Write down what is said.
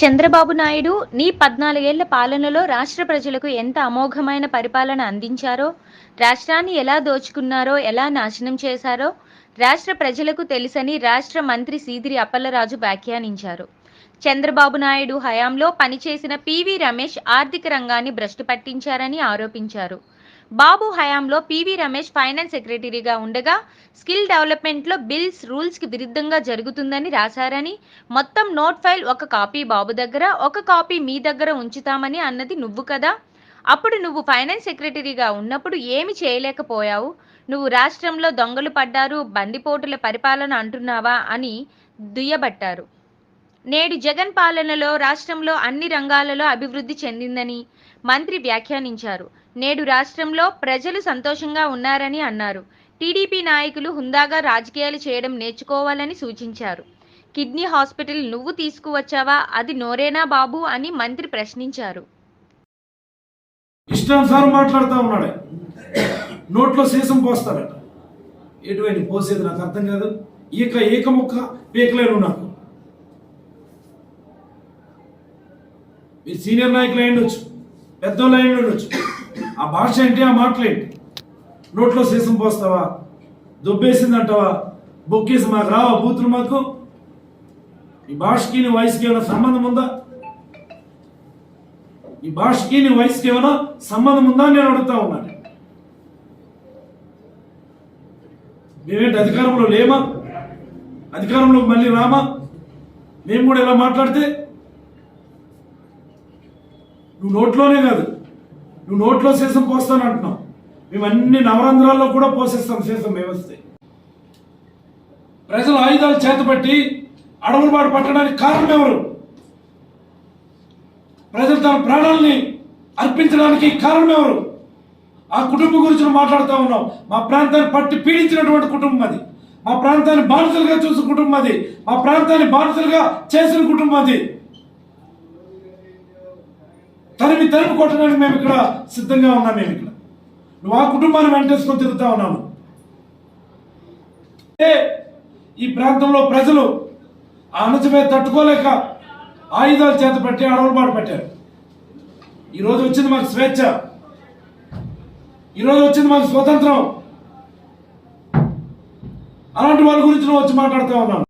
చంద్రబాబు నాయుడు నీ పద్నాలుగేళ్ళ పాలనలో రాష్ట్ర ప్రజలకు ఎంత అమోఘమైన పరిపాలన అందించారో రాష్ట్రాన్ని ఎలా దోచుకున్నారో ఎలా నాశనం చేశారో రాష్ట్ర ప్రజలకు తెలుసని రాష్ట్ర మంత్రి సీదిరి అప్పలరాజు వ్యాఖ్యానించారు. చంద్రబాబు నాయుడు హయాంలో పనిచేసిన పివి రమేష్ ఆర్థిక రంగాన్ని భ్రష్టు పట్టించారని ఆరోపించారు. బాబు హయాంలో పివి రమేష్ ఫైనాన్స్ సెక్రటరీగా ఉండగా స్కిల్ డెవలప్మెంట్లో బిల్స్ రూల్స్కి విరుద్ధంగా జరుగుతుందని రాశారని మొత్తం నోట్ ఫైల్ ఒక కాపీ బాబు దగ్గర ఒక కాపీ మీ దగ్గర ఉంచుతామని అన్నది నువ్వు కదా? అప్పుడు నువ్వు ఫైనాన్స్ సెక్రటరీగా ఉన్నప్పుడు ఏమి చేయలేకపోయావు? నువ్వు రాష్ట్రంలో దొంగలు పడ్డారు బందిపోటుల పరిపాలన అంటున్నావా అని దుయ్యబట్టారు. నేడు జగన్ పాలనలో రాష్ట్రంలో అన్ని రంగాలలో అభివృద్ధి చెందిందని మంత్రి వ్యాఖ్యానించారు. నేడు రాష్ట్రంలో ప్రజలు సంతోషంగా ఉన్నారని అన్నారు. టీడీపీ నాయకులు హుందాగా రాజకీయాలు చేయడం నేర్చుకోవాలని సూచించారు. కిడ్నీ హాస్పిటల్ నువ్వు తీసుకువచ్చావా? అది నోరేనా బాబు అని మంత్రి ప్రశ్నించారు. ఇష్టానుసారం మాట్లాడుతూ ఉన్నాడు. నోట్లో సీసం పోస్తాడట. ఎటువంటి పోసేది నాకు అర్థం కాదు. ఇక ఏక ముక్క పీకలేను నాకు. మీరు సీనియర్ నాయకులు అయి ఉండొచ్చు పెద్దోళ్ళు అయి ఉండొచ్చు. ఆ భాష ఏంటి? ఆ మాటలేంటి నోట్లో సీసం పోస్తావా? దుబ్బేసిందంటావా? బొక్కేసి మాకు రావా? బూతులు మాకు? ఈ భాషకి నీ వయసుకి ఏమైనా సంబంధం ఉందా? ఈ భాషకి నీ వయసుకి ఏమైనా సంబంధం ఉందా అని నేను అడుగుతా ఉన్నాను మేమేంటి అధికారంలో లేమా? అధికారంలో మళ్ళీ రామా? మేము కూడా ఇలా మాట్లాడితే నువ్వు నోట్లోనే కాదు. నువ్వు నోట్లో శేషం పోస్తాను అంటున్నావు. మేము అన్ని నవరంధ్రాల్లో కూడా పోషిస్తాం శేషం వ్యవస్థ. ప్రజలు ఆయుధాలు చేతపట్టి అడవులు బాట పట్టడానికి కారణం ఎవరు? ప్రజలు తమ ప్రాణాలని అర్పించడానికి కారణం ఎవరు? ఆ కుటుంబం గురించి మాట్లాడుతూ ఉన్నాం మా ప్రాంతాన్ని పట్టి పీడించినటువంటి కుటుంబం అది. మా ప్రాంతాన్ని బానిసలుగా చూసిన కుటుంబం అది. మా ప్రాంతాన్ని బానిసలుగా చేసిన కుటుంబం అది. తరిమి తరిమి కొట్టడానికి మేము ఇక్కడ సిద్ధంగా ఉన్నాం మేము ఇక్కడ. నువ్వు ఆ కుటుంబాన్ని వెంటేసుకొని తిరుగుతా ఉన్నాను ఈ ప్రాంతంలో ప్రజలు ఆ అణచమే తట్టుకోలేక ఆయుధాలు చేత పెట్టి అడవులు పెట్టారు. ఈరోజు వచ్చింది మాకు స్వేచ్ఛ. ఈరోజు వచ్చింది మాకు స్వతంత్రం. అలాంటి వాళ్ళ గురించి నువ్వు వచ్చి మాట్లాడుతూ ఉన్నాను